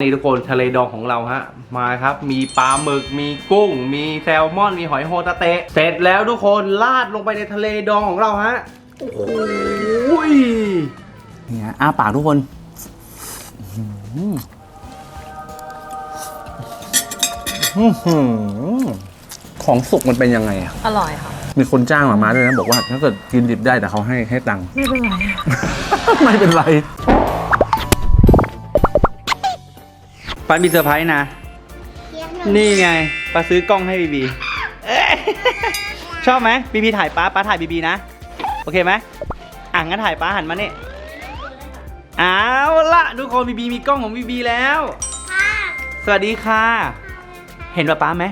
นี่ทุกคนทะเลดองของเราฮะมาครับ มีปลาหมึกมีกุ้ง มีแซลมอนมีหอยโฮตาเตะเสร็จแล้วทุกคนราดลงไปในทะเลดองของเราฮะโอ้โหยเนี่ยอ้าปากทุกคนอื้อหืออื้อหือของสุกมันเป็นยังไงอะอร่อยค่ะ มีคนจ้างหมามาด้วยนะ บอกว่า ถ้าเกิดกินดิบได้แต่เขาให้ให้ตังค์ไม่เป็นไร ไม่เป็นไร ป้ามีเซอร์ไพรส์นะนี่ไงป้าซื้อกล้องให้บีบีเอ้ยชอบไหมบีบีถ่ายป้าป้าถ่ายบีบีนะ โอเคไหมอะงั้นถ่ายป้าหันมานี่เอาละทุกคนบีบีมีกล้องของบีบีแล้วสวัสดีค่ะ เห็นป้าป้าไหม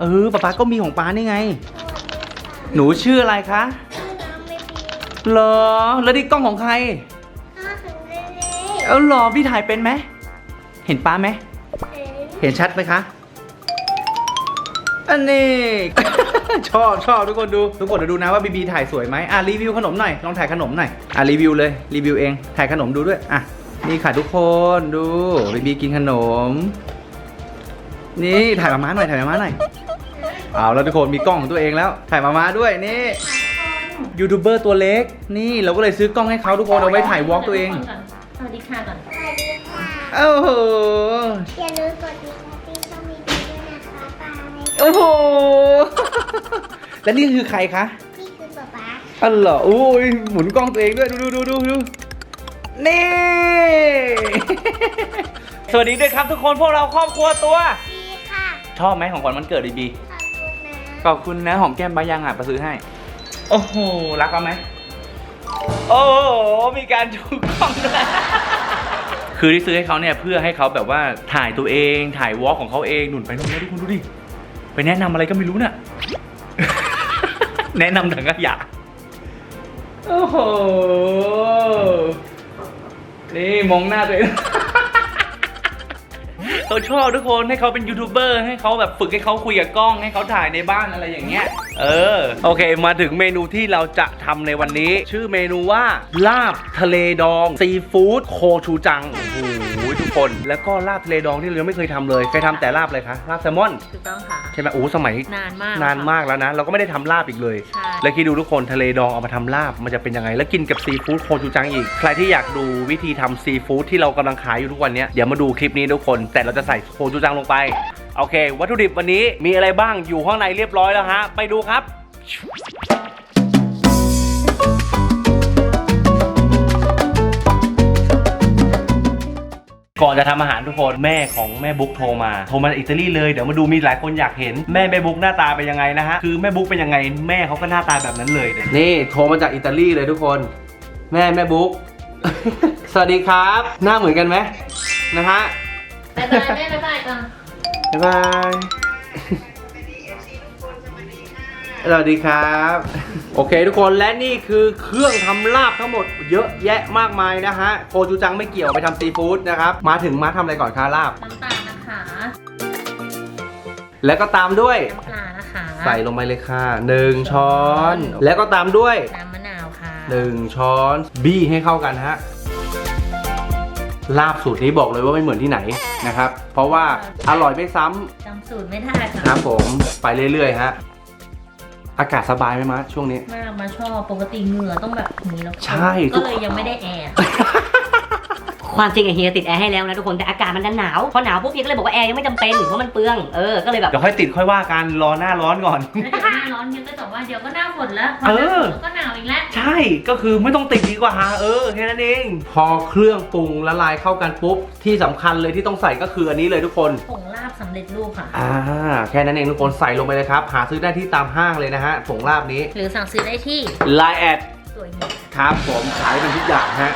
เออป้าป้าก็มีของป้านี่ไง หนูชื่ออะไรคะเหรอแล้วนี่กล้องของใคร เออเหรอพี่ถ่ายเป็นไหม เห็นป้าไหม เห็นชัดไหมคะ อันนี้ ชอบชอบทุกคนดู ทุกคนเดี๋ยวดูนะว่าบีบีถ่ายสวยไหมอะรีวิวขนมหน่อย ลองถ่ายขนมหน่อย อะรีวิวเลยรีวิวเอง ถ่ายขนมดูด้วย อะ นี่ค่ะทุกคนดู บีบีกินขนม นี่ถ่ายมาม่าหน่อยถ่ายมาม่าหน่อย เอาแล้วทุกคนมีกล้องของตัวเองแล้ว ถ่ายมาม่าด้วยนี่ยูทูบเบอร์ตัวเล็ก นี่เราก็เลยซื้อกล้องให้เขาทุกคนเอาไว้ถ่ายวอล์กตัวเอง สวัสดีค่ะก่อนสวัสดีค่ะ โอ้โห อย่าลืมกดติดตามที่ช่องมีดีด้วยนะคะบายโอ้โห แล้วนี่คือใครคะนี่คือป๊าป๊าอันเหรออุ้ยหมุนกล้องตัวเองด้วย ดูดูดูดูดูนี่ สวัสดีด้วยครับทุกคนพวกเราครอบครัวตัว ดีค่ะชอบไหมของขวัญวันเกิดดีบี ขอบคุณนะขอบคุณนะหอมแก้มบายังอะประซื้อให้ โอ้โห รักเขาไหม โอ้โห มีการชูกล้องด้วย คือที่ซื้อให้เขาเนี่ยเพื่อให้เขาแบบว่าถ่ายตัวเองถ่ายวอล์กของเขาเองหนุนไปนู่นนะทุกคนดูดิไปแนะนำอะไรก็ไม่รู้น่ะ แนะนำถังขยะโอ้โหนี่มองหน้าตัวเอง เขาชอบทุกคนให้เขาเป็นยูทูบเบอร์ให้เขาแบบฝึกให้เขาคุยกับกล้องให้เขาถ่ายในบ้านอะไรอย่างเงี้ย เออ โอเค มาถึงเมนูที่เราจะทำในวันนี้ ชื่อเมนูว่า ลาบทะเลดองซีฟู้ดโคชูจังโอ้โห ทุกคนแล้วก็ลาบทะเลดองที่เรายังไม่เคยทำเลยเคยทำแต่ลาบเลยคะลาบแซลมอนถูกต้องค่ะ ใช่ไหมโอ้สมัยนานมากนานมากแล้วนะ เราก็ไม่ได้ทำลาบอีกเลย ใช่ แล้วคิดดูทุกคนทะเลดองเอามาทำลาบมันจะเป็นยังไง แล้วกินกับซีฟู้ดโคชูจังอีก ใครที่อยากดูวิธีทำซีฟู้ดที่เรากำลังขายอยู่ทุกวันเนี้ยเดี๋ยวมาดูคลิปนี้ทุกคน แต่เราจะใส่โคชูจังลงไป โอเค วัตถุดิบวันนี้มีอะไรบ้างอยู่ข้างในเรียบร้อยแล้วฮะ ไปดูครับ ก่อนจะทำอาหารทุกคนแม่ของแม่บุ๊กโทรมาโทรมาจากอิตาลีเลยเดี๋ยวมาดูมีหลายคนอยากเห็นแม่แม่บุ๊กหน้าตาเป็นยังไงนะฮะคือแม่บุ๊กเป็นยังไงแม่เขาก็หน้าตาแบบนั้นเลยนี่โทรมาจากอิตาลีเลยทุกคน แม่แม่บุ๊ก สวัสดีครับ หน้าเหมือนกันไหมนะฮะบ๊ายบายแม่บ๊ายบายก่อนบ๊ายบาย สวัสดีครับ โอเคทุกคนและนี่คือเครื่องทำลาบทั้งหมดเยอะแยะมากมายนะฮะโคจูจังไม่เกี่ยวไปทำซีฟู้ดนะครับ มาถึงมาทำอะไรก่อนคะลาบ น้ำตาลนะคะแล้วก็ตามด้วย น้ำปลานะคะใส่ลงไปเลยค่ะหนึ่งช้อน แล้วก็ตามด้วย น้ำมะนาวค่ะหนึ่งช้อนบี้ให้เข้ากันฮะลาบสูตรนี้บอกเลยว่าไม่เหมือนที่ไหนนะครับ เพราะว่าอร่อยไม่ซ้ำจำสูตรไม่ได้ค่ะ ครับผมไปเรื่อยๆฮะ อากาศสบายไหมมะช่วงนี้ มากมาชอบปกติเหงื่อต้องแบบนี้แล้วใช่ทุก็ก เลยยังไม่ได้แอร์ ความจริงอะเฮียติดแอร์ให้แล้วนะทุกคนแต่อากาศมันดันหนาวพอหนาวปุ๊บเฮียก็เลยบอกว่าแอร์ยังไม่จำเป็นเพราะมันเปลืองเออก็เลยแบบ เดี๋ยวค่อยติดค่อยว่ากันรอหน้าร้อนก่อน แล้วเดี๋ยวหน้าร้อนยังก็จะว่าเดี๋ยวก็หน้าฝนแล้วพอเอหน้าอฝนก็หนาวอีกแล้วใช่ก็คือไม่ต้องติดดีกว่าเออแค่นั้นเอง พอเครื่องปรุงละลายเข้ากันปุ๊บ ที่สำคัญเลยที่ต้องใส่ก็คืออันนี้เลยทุกคน ผงลาบสำเร็จรูปค่ะ อ่าแค่นั้นเองทุกคนใส่ลงไปเลยครับ หาซื้อได้ที่ตามห้างเลยนะฮะผงลาบนี้ หรือสั่งซื้อได้ที่ Line แอด สวยเงี้ยครับผมขายเป็นทุกอย่างฮะ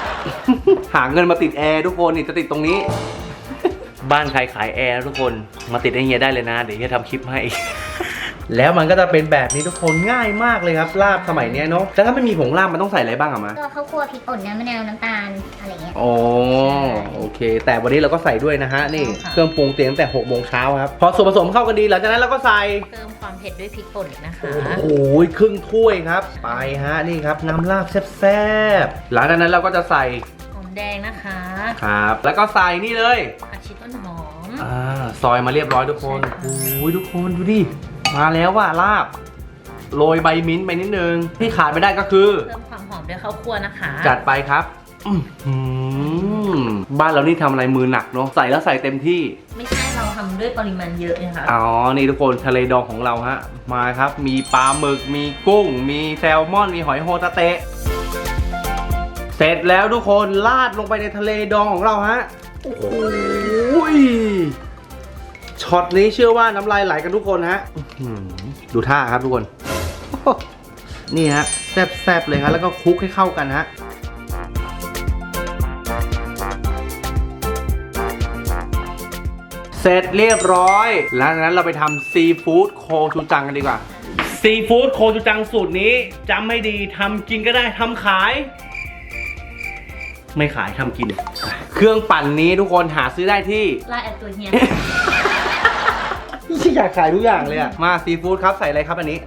หาเงินมาติดแอร์ทุกคนนี่จะติดตรงนี้ บ้านใครขายแอร์ทุกคนมาติดให้เฮียได้เลยนะ เดี๋ยวเฮียทำคลิปให้ แล้วมันก็จะเป็นแบบนี้ทุกคนง่ายมากเลยครับลาบสมัยเนี้ยเนาะแล้วถ้าไม่มีผงลาบมันต้องใส่อะไรบ้างอะมาก็ข้าวคั่วพริกป่นน้ำมะนาวน้ำตาลอะไรเงี้ย อ๋อโอเค แต่วันนี้เราก็ใส่ด้วยนะฮะนี่เครื่องปรุงเตรียมตั้งแต่6โมงเช้าครับพอส่วนผสมเข้ากันดีหลังจากนั้นเราก็ใส่เพิ่มความเผ็ดด้วยพริกป่นนะคะ โอ้ยครึ่งถ้วยครับ ไปฮะนี่ครับน้ำลาบแซ่บๆหลังจากนั้นเราก็จะใส่หอมแดงนะคะครับ แล้วก็ใส่นี่เลยผักชีต้นหอมอ่าซอยมาเรียบร้อยทุกคนใช่ค่ะโอ้ยทุกคนดูดิ มาแล้วว่ะลาบโรยใบมิ้นท์ไปนิดนึง ที่ขาดไม่ได้ก็คือ เพิ่มความหอมด้วยข้าวคั่วนะคะจัดไปครับอื้อหือบ้านเรานี่ทำอะไรมือหนักเนาะใส่แล้วใส่เต็มที่ ไม่ใช่เราทำด้วยปริมาณเยอะนะคะอ๋อ นี่ทุกคนทะเลดองของเราฮะ มาครับ มีปลาหมึก มีกุ้ง มีแซลมอน มีหอยโฮตาเตะ เสร็จแล้วทุกคนลาดลงไปในทะเลดองของเราฮะ โอ้โหย ช็อตนี้เชื่อว่าน้ำลายไหลกันทุกคนฮะอื้อหือดูท่าครับทุกคน นี่ฮะแซ่บๆเลยครับแล้วก็คลุกให้เข้ากันฮะเสร็จเรียบร้อยแล้วจากนั้นเราไปทำซีฟู้ดโคชูจังกันดีกว่าซีฟู้ดโคชูจังสูตรนี้จำให้ดีทำกินก็ได้ทำขาย ไม่ขายทำกิน เครื่องปั่นนี้ทุกคนหาซื้อได้ที่ลายแอดตัวเฮีย ที่อยากขายทุกอย่างเลยอะมาซีฟู้ดครับใส่อะไรครับอันนี้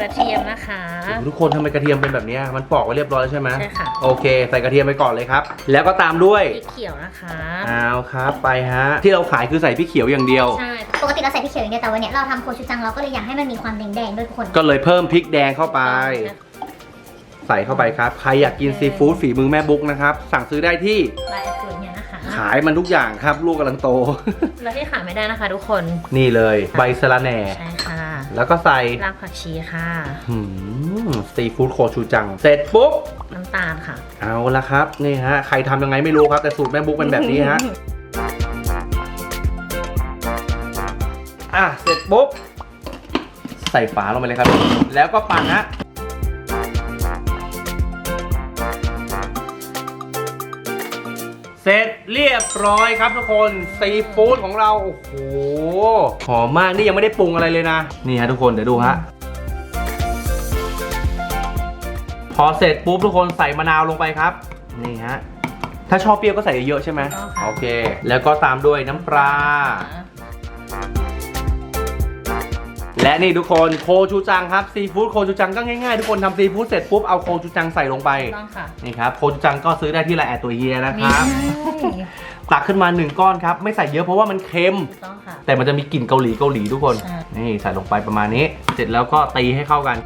กระเทียมนะคะ โอ้โหทุกคนทำไมกระเทียมเป็นแบบเนี้ยมันปอกไว้เรียบร้อยแล้วใช่ไหมใช่ค่ะ โอเค ใส่กระเทียมไปก่อนเลยครับ แล้วก็ตามด้วย พริกเขียวนะคะ เอาครับไปฮะ ที่เราขายคือใส่พริกเขียวอย่างเดียว ใช่ ปกติเราใส่พริกเขียวอย่างเดียวแต่วันเนี้ยเราทำโคชูจังเราก็เลยอยากให้มันมีความแดงๆด้วยทุกคน ก็เลยเพิ่มพริกแดงเข้าไป ใส่เข้าไปครับ ใครอยากกินซีฟู้ดฝีมือแม่บุ๊กนะครับ สั่งซื้อได้ที่ ลายแอดตัวเฮียนะคะ ขายมันทุกอย่างครับ ลูกกำลังโต แล้วที่ขาดไม่ได้นะคะทุกคนนี่เลยใบสะระแหน่ ใช่ค่ะแล้วก็ใส่รากผักชีค่ะหืมซีฟู้ดโคชูจัง เสร็จปุ๊บ น้ำตาลค่ะ เอาละครับ นี่ฮะ ใครทำยังไงไม่รู้ครับ แต่สูตรแม่บุ๊กเป็นแบบนี้ฮะ อะ เสร็จปุ๊บ ใส่ฝาลงไปเลยครับ แล้วก็ปั่นฮะ เสร็จเรียบร้อยครับทุกคนซีฟู้ดของเรา โอ้โห หอมมาก นี่ยังไม่ได้ปรุงอะไรเลยนะ นี่ฮะทุกคนเดี๋ยวดูฮะ พอเสร็จปุ๊บทุกคนใส่มะนาวลงไปครับ นี่ฮะ ถ้าชอบเปรี้ยวก็ใส่เยอะๆใช่ไหมถูกต้องค่ะโอเค แล้วก็ตามด้วยน้ำปลา และนี่ทุกคนโคชูจังครับซีฟู้ดโคชูจังก็ง่ายๆ ทุกคนทำซีฟู้ดเสร็จปุ๊บเอาโคชูจังใส่ลงไปถูกต้องค่ะนี่ครับโคชูจังก็ซื้อได้ที่ไลน์แอดตัวเฮียนะครับนี่ตักขึ้นมา1ก้อนครับไม่ใส่เยอะเพราะว่ามันเค็มถูกต้องค่ะ แต่มันจะมีกลิ่นเกาหลีเกาหลีทุกคน ใช่ นี่ใส่ลงไปประมาณนี้ เสร็จแล้วก็ตีให้เข้ากัน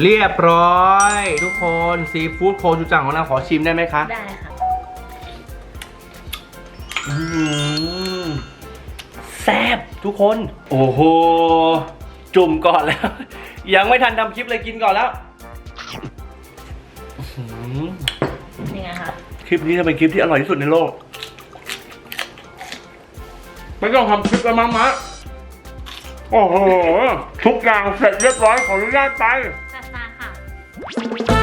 เรียบร้อย ทุกคนซีฟู้ดโคชูจังของเราขอชิมได้ไหมคะ ได้ค่ะอืม แซ่บทุกคน โอ้โห จุ่มก่อนแล้ว ยังไม่ทันทำคลิปเลยกินก่อนแล้วอื้อหือนี่ไงคะคลิปนี้จะเป็นคลิปที่อร่อยที่สุดในโลก ไม่ต้องทำคลิปแล้วมั้งมะโอ้โห ทุกอย่างเสร็จเรียบร้อยขออนุญาตไปจัดมาค่ะ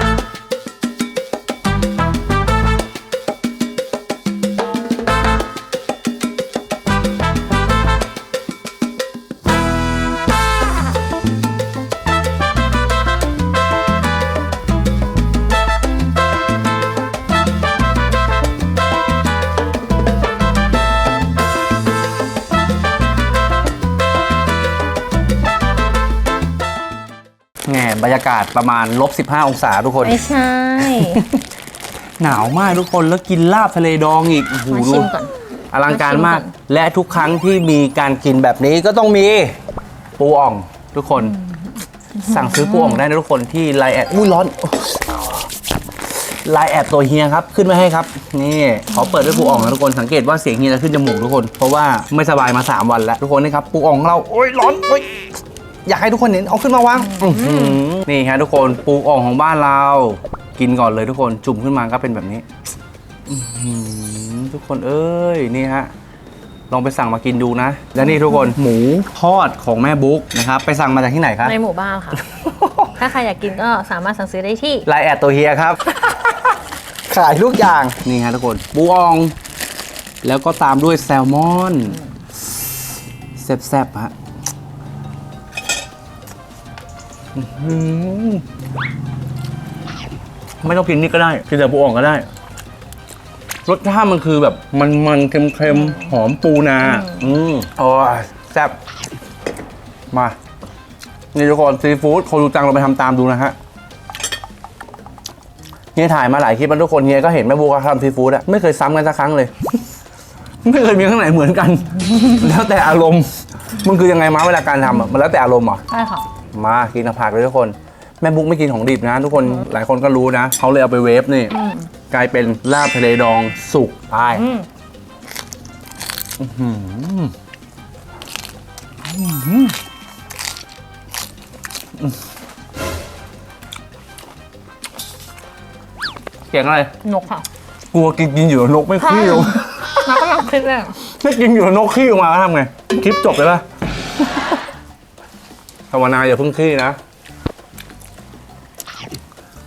ยากาศประมาณลบ15 องศาทุกคน ไม่ใช่หนาวมากทุกคนแล้วกินลาบทะเลดองอีกโอ้โหมาดูชิมก่อน อลังการมาก มาชิมก่อน และทุกครั้งที่มีการกินแบบนี้ก็ต้องมีปูอ่องทุกคน สั่งซื้อปูอ่องได้นะทุกคนที่ไลน์แอดอุ้ยร้อนไลน์แอดตัวเฮียครับขึ้นมาให้ครับ นี่ขอเปิดด้วยปูอ่องนะทุกคนสังเกตว่าเสียงเฮียจะขึ้นจมูกทุกคน เพราะว่าไม่สบายมา 3 วันแล้วทุกคนนี่ครับปูอ่องของเราโอ้ยร้อนโอ้ย อยากให้ทุกคนเห็นเอาขึ้นมาวางอื้อหือนี่ฮะทุกคนปูอ่องของบ้านเรา กินก่อนเลยทุกคนจุ่มขึ้นมาก็เป็นแบบนี้อื้อหือทุกคนเอ้ยนี่ฮะลองไปสั่งมากินดูนะ และนี่ทุกคนหมูทอดของแม่บุ๊กนะครับไปสั่งมาจากที่ไหนครับในหมู่บ้านค่ะ ถ้าใครอยากกินก็สามารถสั่งซื้อได้ที่ ไลน์แอดตัวเฮียครับ ขายทุกอย่างนี่ฮะทุกคนปูออง แล้วก็ตามด้วยแซลมอนแซ่บๆฮะ ไม่ต้องกินนี่ก็ได้กินแต่ปูอ่องก็ได้ รสชาติมันคือแบบมันมันๆเค็มๆ หอมปูนา อืมโอ้ยแซ่บมา นี่ทุกคนซีฟู้ดโครูจังเราไปทำตามดูนะฮะเฮียถ่ายมาหลายคลิปแล้วทุกคนเฮียก็เห็นแม่บุ๊กเขาทำซีฟู้ดอะไม่เคยซ้ำกันสักครั้งเลย ไม่เคยมีข้างไหนเหมือนกัน แล้วแต่อารมณ์มันคือยังไงมาเวลาการทำอะมันแล้วแต่อารมณ์เหรอใช่ค่ะ มากินกับผักเลยทุกคน แม่บุ๊กไม่กินของดิบนะ ทุกคนหลายคนก็รู้นะเขาเลยเอาไปเวฟนี่ อืมกลายเป็นลาบทะเลดองสุกไปอืมหืมเสียงอะไรนกค่ะกลัวกินกินอยู่นกไม่ขี้ลง น้ากำลังคิดเลย ถ้ากินอยู่นกขี้ออกมาแล้วทำไง คลิปจบเลยป่ะ ภาวนาอย่าเพิ่งขี้นะ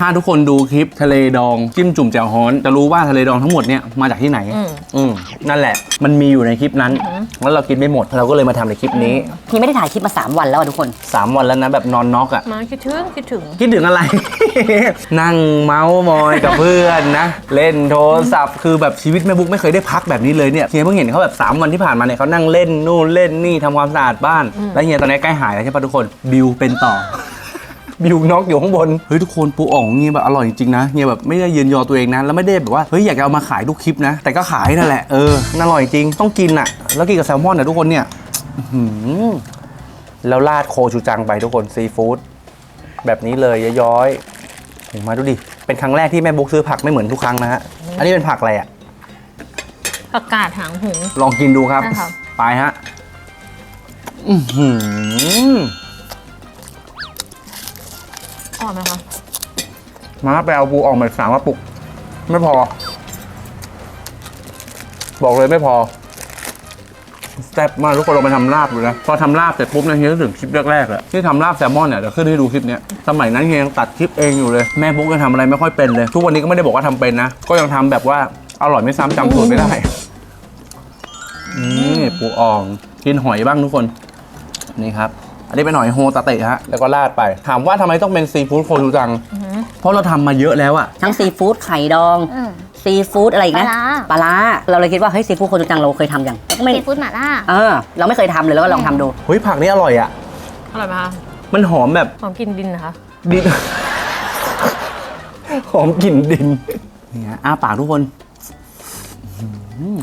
ถ้าทุกคนดูคลิปทะเลดองจิ้มจุ่มแจ่วฮ้อนจะรู้ว่าทะเลดองทั้งหมดเนี่ยมาจากที่ไหน อืม อืมนั่นแหละ มันมีอยู่ในคลิปนั้นอือหือแล้วเรากินไม่หมดเราก็เลยมาทำในคลิปนี้ พี่ไม่ได้ถ่ายคลิปมา 3 วันแล้วอะทุกคน 3 วันแล้วนะแบบนอนน็อกอะมาคิดถึงคิดถึง คิดถึงอะไร นั่งเมาส์มอยกับเพื่อนนะ เล่นโทรศัพท์คือแบบชีวิตแม่บุ๊กไม่เคยได้พักแบบนี้เลยเนี่ยเฮียเพิ่งเห็นเขาแบบ 3 วันที่ผ่านมาเนี่ยเขานั่งเล่นนู่นเล่นนี่ทำความสะอาดบ้าน แล้วเฮียตอนนี้ใกล้หายแล้วใช่ปะทุกคนบิวเป็นต่อ บิวน็อกอยู่ข้างบน เฮ้ยทุกคนปูอ่องเฮียแบบอร่อยจริงๆนะเฮียแบบไม่ได้ยืนยอตัวเองนะแล้วไม่ได้แบบว่าเฮ้ยอยากจะเอามาขายทุกคลิปนะ แต่ก็ขายนั่นแหละเออน่าอร่อยจริงต้องกินอะ แล้วกินกับแซลมอนอะทุกคนเนี่ยอื้อหือแล้วราดโคชูจังไปทุกคนซีฟู้ดแบบนี้เลยย้อยๆโอ้มาดูดิเป็นครั้งแรกที่แม่บุ๊กซื้อผักไม่เหมือนทุกครั้งนะฮะอันนี้เป็นผักอะไรอะประกาศหางหูลองกินดูครับได้ครับ ไปฮะ อือหือ ออกไหมคะมาไปเอาปูออกมาสามกระปุก ไม่พอ บอกเลยไม่พอแซ่บมากทุกคนเราไปทำลาบดูนะ พอทำลาบเสร็จปุ๊บเนะเฮียนึกถึงคลิปแรกๆอะที่ทำลาบแซลมอนเนี่ยเดี๋ยวขึ้นให้ดูคลิปเนี้ยสมัยนั้นเฮียยังตัดคลิปเองอยู่เลย แม่บุ๊กยังทำอะไรไม่ค่อยเป็นเลย ทุกวันนี้ก็ไม่ได้บอกว่าทำเป็นนะ ก็ยังทำแบบว่าอร่อยไม่ซ้ำจำสูตรไม่ได้นี่ปูอ่องกินหอยบ้างทุกคน นี่ครับ อันนี้เป็นหอยโฮตาเตะฮะแล้วก็ราดไป ถามว่าทำไมต้องเป็นซีฟู้ดโคจูจังอือหือเพราะเราทำมาเยอะแล้วอะทั้งซีฟู้ดไข่ดอง อืม ซีฟู้ดอะไรอีกนะปลาร้า ปลาร้าเราเลยคิดว่าเฮ้ยซีฟู้ดโคจูจังเราเคยทำยังก็ไม่ซีฟู้ดหม่าล่า เออเราไม่เคยทำเลยแล้วก็ลองทำดู เฮ้ยผักนี่อร่อยอะอร่อยไหมคะมันหอมแบบหอมกลินดินนะคะดิน หอมกลิ่นดินนี่ฮะอ้าปากทุกคนอื้อหือ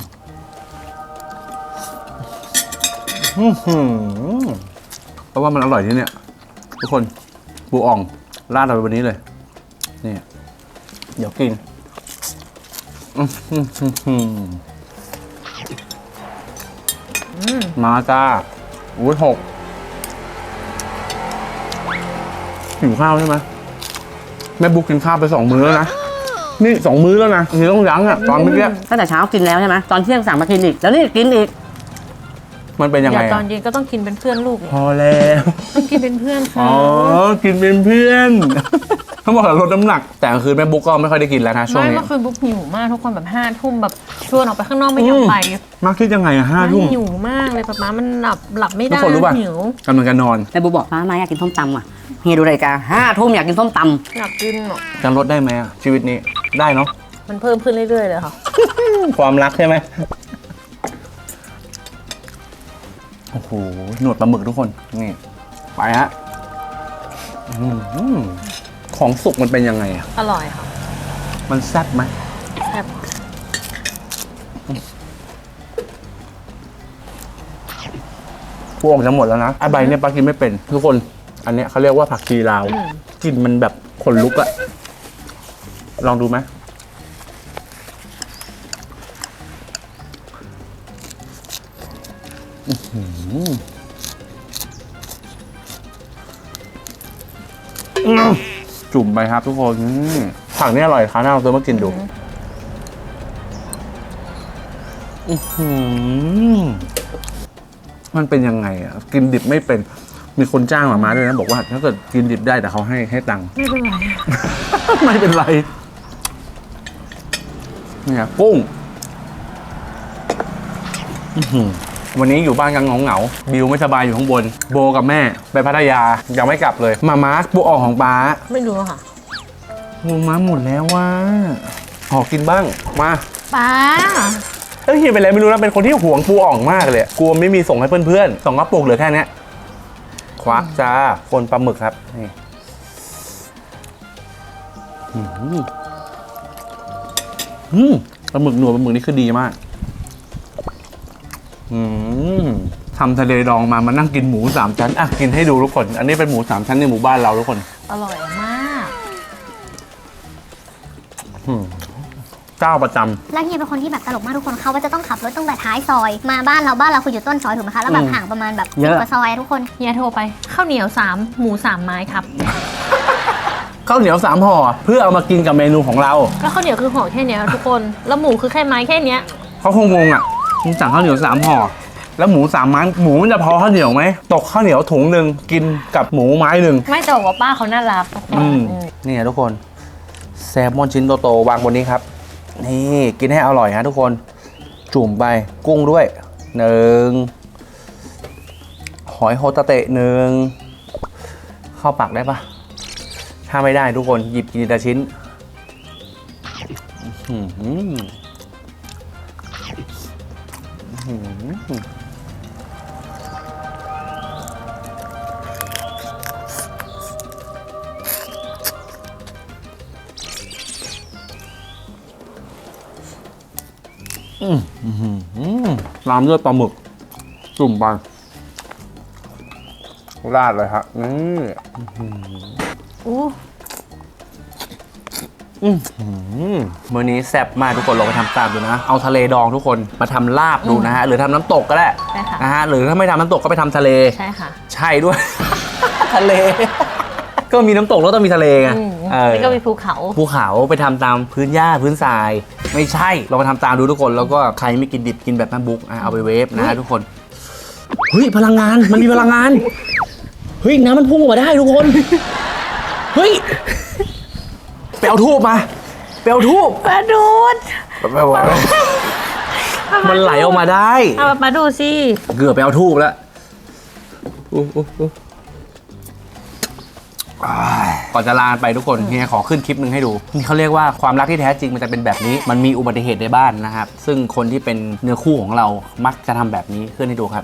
อื้อหือ เพราะว่ามันอร่อยที่เนี่ย ทุกคนปูอ่องราดเราไปวันนี้เลย นี่ เดี๋ยวกินมาจ้าอุ้ยหกหิวข้าวใช่ไหมแม่บุ๊กกินข้าวไปสองมื้อแล้วนะ นี่สองมื้อแล้วนะนี่ต้องยั้งอะตอนเมื่อกี้ตั้งแต่เช้ากินแล้วใช่ไหมตอนเที่ยงสั่งมากินอีก แล้วนี่กินอีก มันเป็นยังเดี๋ไงยวตออะนเย็นก็ต้องกินเป็นเพื่อนลูกพอแล้วต้องกินเป็นเพื่อนค่ะอ๋อกินเป็นเพื่อนเขาบอกลดน้ำหนัก แต่กลางคืนแม่บุ๊กก็ไม่ค่อยได้กินแล้วนะช่วงไม่นี้เมื่อคืนบุ๊กหิวมากทุกคนแบบห้าทุ่มแบบชวนออกไปข้างนอกไม่อยากไปมากคิดยังไงอะห้าทุ่มหิวมากเลยป๊าป๊ามันหลับหลับไม่ทุได้กคนรู้ป่ะหิวกำลังจะนอนแม่บุ๊กบอกป้ามาอยากกินส้มตำอะเฮียดูรายการห้าทุ่มอยากกินส้มตอยากกินอะจะลดได้ไหมอะชีวิตนี้ได้เนาะมันเพิ่มขึ้นเรื่อยๆเลยค่ะ ความรักใช่ไหม โอ้โหหนวดปลาหมึกทุกคน นี่ ไปฮะอื้อหือของสุกมันเป็นยังไงอะอร่อยค่ะมันแซ่บไหมแซ่บพวกจะหมดแล้วนะไอใบเนี่ยปลากินไม่เป็น ทุกคน อันเนี้ยเขาเรียกว่าผักชีลาวกลินมันแบบขนลุกอะลองดูไหม จุ่มไปครับทุกคนอืมผักนี่อร่อยค่ะน่าลองซื้อมากินดูอื้อหือมันเป็นยังไงอะ กินดิบไม่เป็น มีคนจ้างหมามาด้วยนะ บอกว่า ถ้าเกิดกินดิบได้แต่เขาให้ให้ตังค์ ไม่เป็นไรไม่เป็นไร เนี่ยกุ้ง อื้อหือ วันนี้อยู่บ้านกันเหงาๆบิวไม่สบายอยู่ข้างบน โบกับแม่ไปพัทยายังไม่กลับเลย มามาร์คปูออกของป้าไม่รู้ค่ะปูมาหมดแล้วว่าขอกินบ้างมาป้าเอ้ยเฮียเป็นอะไรไม่รู้นะเป็นคนที่หวงปูอ่องมากเลยกลัวไม่มีส่งให้เพื่อนๆส่งกระปุกเหลือแค่เนี้ยควักจ้าคนปลาหมึกครับนี่อื้อหืออืมปลาหมึกหนวดปลาหมึกนี่คือดีมากอืม ทำทะเลดองมามานั่งกินหมูสามชั้นอะกินให้ดูทุกคน อันนี้เป็นหมูสามชั้นในหมู่บ้านเราทุกคนอร่อยมากเจ้าประจำแล้วเฮียเป็นคนที่แบบตลกมากทุกคนเขาว่าจะต้องขับรถตั้งแต่ท้ายซอย มาบ้านเราบ้านเราคืออยู่ต้นซอยถูกไหมคะแล้วแบอืบมห่างประมาณแบบเยสิบอะกว่าซอยอะทุกคน เฮียโทรไปข้าวเหนียวสามหมูสามไม้ครับ ข้าวเหนียวสามห่อเพื่อเอามากินกับเมนูของเราก็ข้าวเหนียวคือห่อแค่เนี้ยทุกคน แล้วหมูคือแค่ไม้แค่เนี้ยเขาคงงงอะ มึงสั่งข้าวเหนียวสามห่อ แล้วหมูสามไม้หมูมันจะพอข้าวเหนียวไหม ตกข้าวเหนียวถุงหนึ่งกินกับหมูไม้หนึ่ง ไม่แต่บอกว่าป้าเขาน่ารักทุกคนอืมอืมนี่ทุกคนแซลมอนชิ้นโตๆวางบนนี้ครับ นี่กินให้อร่อยฮะทุกคน จุ่มไปกุ้งด้วยหนึ่งหอยโฮตาเตะหนึ่งเข้าปากได้ปะถ้าไม่ได้ทุกคนหยิบกินทีละชิ้น อื้อหืออื้อหือรามด้วยปลาหมึก จุ่มไปราดเลยครับนี่อู้อื มมื้อนี้แซ่บมากทุกคนลองไปทำตามดูนะ เอาทะเลดองทุกคนมาทำลาบดูนะฮะ หรือทำน้ำตกก็ได้ใช่ค่ะ นะฮะ หรือถ้าไม่ทำน้ำตกก็ไปทำทะเล ใช่ค่ะใช่ด้วย ทะเล ก็มีน้ำตกแล้วต้องมีทะเลไงอืมเออนี่ก็มีภูเขา ภูเขาไปทำตามพื้นหญ้าพื้นทราย ไม่ใช่ลองไปทำตามดูทุกคนแล้วก็ใครไม่กินดิบกินแบบแม่บุ๊กอะเอาไปเวฟนะฮะทุกคนเฮ้ยพลังงานมันมีพลังงานเฮ้ยน้ำมันพุ่งออกมาได้ทุกคนเฮ้ย ไปเอาทูบมาไปเอาทูบปลาดูดมันไหลออกมาได้ เอามาดูสิเกือบไปเอาทูบแล้วอู้อู้อู้อ้ายก่อนจะลาไปทุกคนเฮียขอขึ้นคลิปหนึ่งให้ดูนี่เขาเรียกว่าความรักที่แท้จริงมันจะเป็นแบบนี้ มันมีอุบัติเหตุในบ้านนะครับ ซึ่งคนที่เป็นเนื้อคู่ของเรามักจะทำแบบนี้ขึ้นให้ดูครับ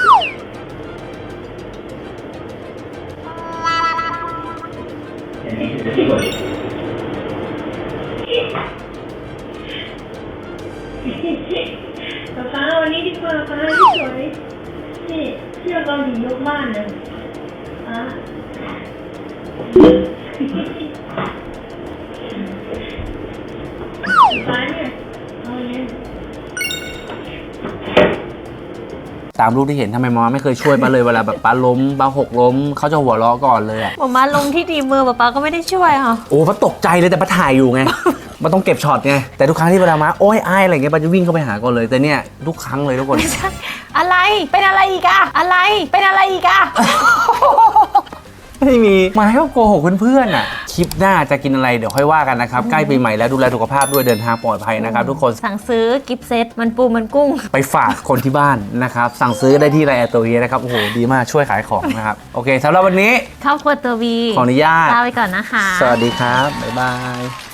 ามรูปที่เห็นทำไมมอไม่เคยช่วยป้าเลยเวลาแบบป้าล้มป้าหกล้มเขาจะหัวเราะก่อนเลยอะผมมาลงที่ดีมือป๊าป๊าก็ไม่ได้ช่วยค่ะ โอ้ป้าตกใจเลยแต่ป้าถ่ายอยู่ไง มันต้องเก็บช็อตไงแต่ทุกครั้งที่เวลามาโอ้ยอายอะไรเงี้ยป้าจะวิ่งเข้าไปหาก่อนเลยแต่เนี่ยทุกครั้งเลยทุกคน อะไร เป็นอะไรอีกอะอะไร เป็นอะไรอีกอะ ไม่มีมาให้เขาโกหกเพื่อนๆอะคลิปหน้าจะกินอะไรเดี๋ยวค่อยว่ากันนะครับใกล้ปีใหม่แล้วดูแลสุขภาพด้วยเดินทางปลอดภัยนะครับทุกคนสั่งซื้อกิฟต์เซตมันปูมันกุ้ง ไปฝากคนที่บ้านนะครับสั่งซื้อได้ที่ไลน์แอตโตเฮียนะครับโอ้โหดีมากช่วยขายของนะครับโอเคสำหรับวันนี้ข้าวครัวตัววีขออนุญาตลาไปก่อนนะคะ สวัสดีครับบ๊ายบาย